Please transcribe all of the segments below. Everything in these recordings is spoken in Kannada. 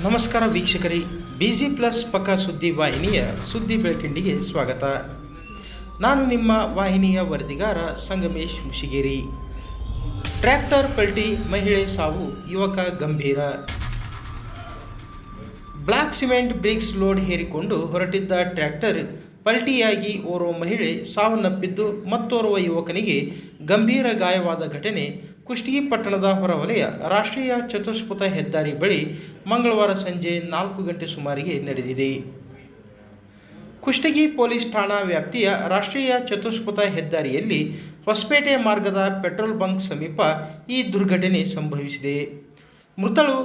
ನಮಸ್ಕಾರ ವೀಕ್ಷಕರೇ ಬಿಜಿ ಪ್ಲಸ್ ಪಕ್ಕ ಸುದ್ದಿ ವಾಹಿನಿಯ ಸುದ್ದಿ ಬೆಳಕಿಂಡಿಗೆ ಸ್ವಾಗತ. ನಾನು ನಿಮ್ಮ ವಾಹಿನಿಯ ವರದಿಗಾರ ಸಂಗಮೇಶ್ ಮುಷಿಗೇರಿ. ಟ್ರ್ಯಾಕ್ಟರ್ ಪಲ್ಟಿ ಮಹಿಳೆ ಸಾವು, ಯುವಕ ಗಂಭೀರ. ಬ್ಲಾಕ್ ಸಿಮೆಂಟ್ ಬ್ರಿಕ್ಸ್ ಲೋಡ್ ಹೇರಿಕೊಂಡು ಹೊರಟಿದ್ದ ಟ್ರ್ಯಾಕ್ಟರ್ ಪಲ್ಟಿಯಾಗಿ ಓರ್ವ ಮಹಿಳೆ ಸಾವನ್ನಪ್ಪಿದ್ದು ಮತ್ತೋರ್ವ ಯುವಕನಿಗೆ ಗಂಭೀರ ಗಾಯವಾದ ಘಟನೆ ಕುಷ್ಟಗಿ ಪಟ್ಟಣದ ಹೊರವಲಯ ರಾಷ್ಟ್ರೀಯ ಚತುಷ್ಪಥ ಹೆದ್ದಾರಿ ಬಳಿ ಮಂಗಳವಾರ ಸಂಜೆ ನಾಲ್ಕು ಗಂಟೆ ಸುಮಾರಿಗೆ ನಡೆದಿದೆ. ಕುಷ್ಟಗಿ ಪೊಲೀಸ್ ಠಾಣಾ ವ್ಯಾಪ್ತಿಯ ರಾಷ್ಟ್ರೀಯ ಚತುಷ್ಪಥ ಹೆದ್ದಾರಿಯಲ್ಲಿ ಹೊಸಪೇಟೆ ಮಾರ್ಗದ ಪೆಟ್ರೋಲ್ ಬಂಕ್ ಸಮೀಪ ಈ ದುರ್ಘಟನೆ ಸಂಭವಿಸಿದೆ. ಮೃತಳು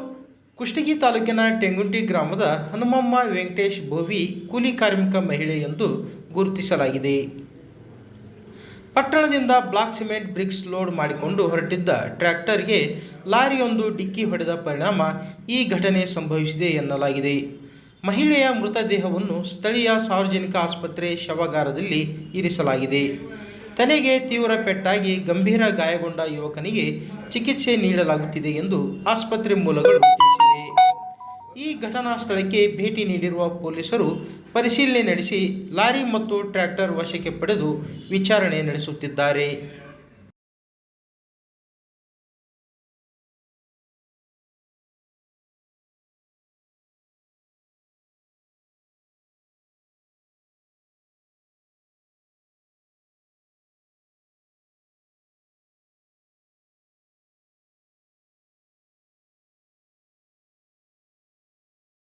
ಕುಷ್ಟಗಿ ತಾಲೂಕಿನ ಟೆಂಗುಂಟಿ ಗ್ರಾಮದ ಹನುಮಮ್ಮ ವೆಂಕಟೇಶ್ ಭೋವಿ ಕೂಲಿ ಕಾರ್ಮಿಕ ಮಹಿಳೆ ಎಂದು ಗುರುತಿಸಲಾಗಿದೆ. ಪಟ್ಟಣದಿಂದ ಬ್ಲಾಕ್ ಸಿಮೆಂಟ್ ಬ್ರಿಕ್ಸ್ ಲೋಡ್ ಮಾಡಿಕೊಂಡು ಹೊರಟಿದ್ದ ಟ್ರ್ಯಾಕ್ಟರ್ಗೆ ಲಾರಿಯೊಂದು ಡಿಕ್ಕಿ ಹೊಡೆದ ಪರಿಣಾಮ ಈ ಘಟನೆ ಸಂಭವಿಸಿದೆ ಎನ್ನಲಾಗಿದೆ. ಮಹಿಳೆಯ ಮೃತದೇಹವನ್ನು ಸ್ಥಳೀಯ ಸಾರ್ವಜನಿಕ ಆಸ್ಪತ್ರೆ ಶವಗಾರದಲ್ಲಿ ಇರಿಸಲಾಗಿದೆ. ತಲೆಗೆ ತೀವ್ರ ಪೆಟ್ಟಾಗಿ ಗಂಭೀರ ಗಾಯಗೊಂಡ ಯುವಕನಿಗೆ ಚಿಕಿತ್ಸೆ ನೀಡಲಾಗುತ್ತಿದೆ ಎಂದು ಆಸ್ಪತ್ರೆ ಮೂಲಗಳು ತಿಳಿಸಿವೆ. ಈ ಘಟನಾ ಸ್ಥಳಕ್ಕೆ ಭೇಟಿ ನೀಡಿರುವ ಪೊಲೀಸರು ಪರಿಶೀಲನೆ ನಡೆಸಿ ಲಾರಿ ಮತ್ತು ಟ್ರ್ಯಾಕ್ಟರ್ ವಶಕ್ಕೆ ಪಡೆದು ವಿಚಾರಣೆ ನಡೆಸುತ್ತಿದ್ದಾರೆ.